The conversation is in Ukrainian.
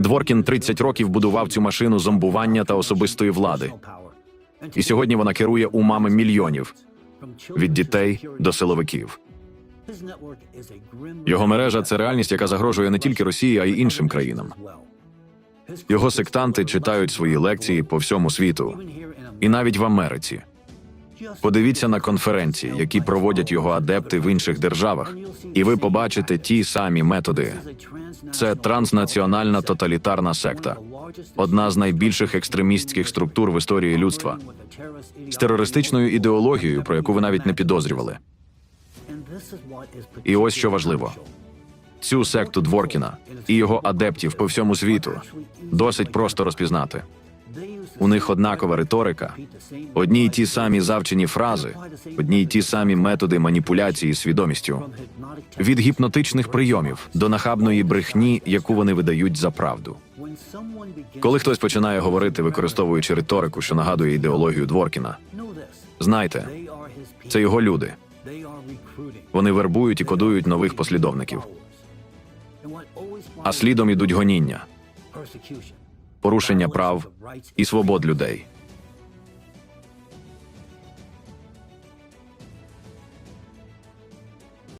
Дворкін 30 років будував цю машину зомбування та особистої влади. І сьогодні вона керує умами мільйонів від дітей до силовиків. Його мережа це реальність, яка загрожує не тільки Росії, а й іншим країнам. Його сектанти читають свої лекції по всьому світу, і навіть в Америці. Подивіться на конференції, які проводять його адепти в інших державах, і ви побачите ті самі методи. Це транснаціональна тоталітарна секта, одна з найбільших екстремістських структур в історії людства, з терористичною ідеологією, про яку ви навіть не підозрювали. І ось що важливо: цю секту Дворкіна і його адептів по всьому світу досить просто розпізнати. У них однакова риторика, одні й ті самі завчені фрази, одні й ті самі методи маніпуляції свідомістю, від гіпнотичних прийомів до нахабної брехні, яку вони видають за правду. Коли хтось починає говорити, використовуючи риторику, що нагадує ідеологію Дворкіна, знайте, це його люди. Вони вербують і кодують нових послідовників, а слідом ідуть гоніння, порушення прав і свобод людей.